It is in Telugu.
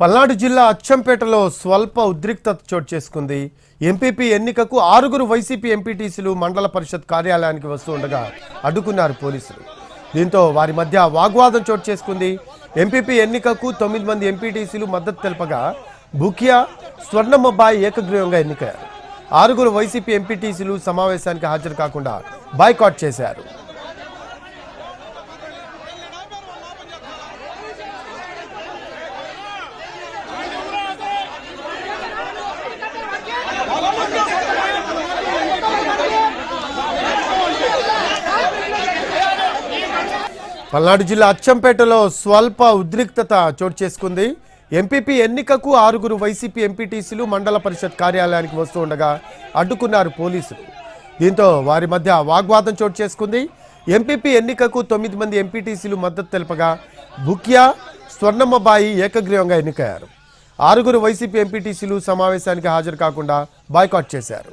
పల్నాడు జిల్లా అచ్చంపేటలో స్వల్ప ఉద్రిక్తత చోటు చేసుకుంది. ఎంపీపీ ఎన్నికకు ఆరుగురు వైసీపీ ఎంపీటీసీలు మండల పరిషత్ కార్యాలయానికి వస్తూ ఉండగా అడ్డుకున్నారు పోలీసులు. దీంతో వారి మధ్య వాగ్వాదం చోటు చేసుకుంది. ఎంపీపీ ఎన్నికకు తొమ్మిది మంది ఎంపీటీసీలు మద్దతు తెలపగా బుకియా స్వర్ణమ్మబాయి ఏకగ్రీవంగా ఎన్నికయ్యారు. ఆరుగురు వైసీపీ ఎంపీటీసీలు సమావేశానికి హాజరు కాకుండా బాయ్కాట్ చేశారు. పల్నాడు జిల్లా అచ్చంపేటలో స్వల్ప ఉద్రిక్తత చోటు చేసుకుంది. ఎంపీపీ ఎన్నికకు ఆరుగురు వైసీపీ ఎంపీటీసీలు మండల పరిషత్ కార్యాలయానికి వస్తూ ఉండగా అడ్డుకున్నారు పోలీసులు. దీంతో వారి మధ్య వాగ్వాదం చోటు చేసుకుంది. ఎంపీపీ ఎన్నికకు తొమ్మిది మంది ఎంపీటీసీలు మద్దతు తెలపగా బుక్యా స్వర్ణమ్మబాయి ఏకగ్రీవంగా ఎన్నికయ్యారు. ఆరుగురు వైసీపీ ఎంపీటీసీలు సమావేశానికి హాజరు కాకుండా బాయ్కాట్ చేశారు.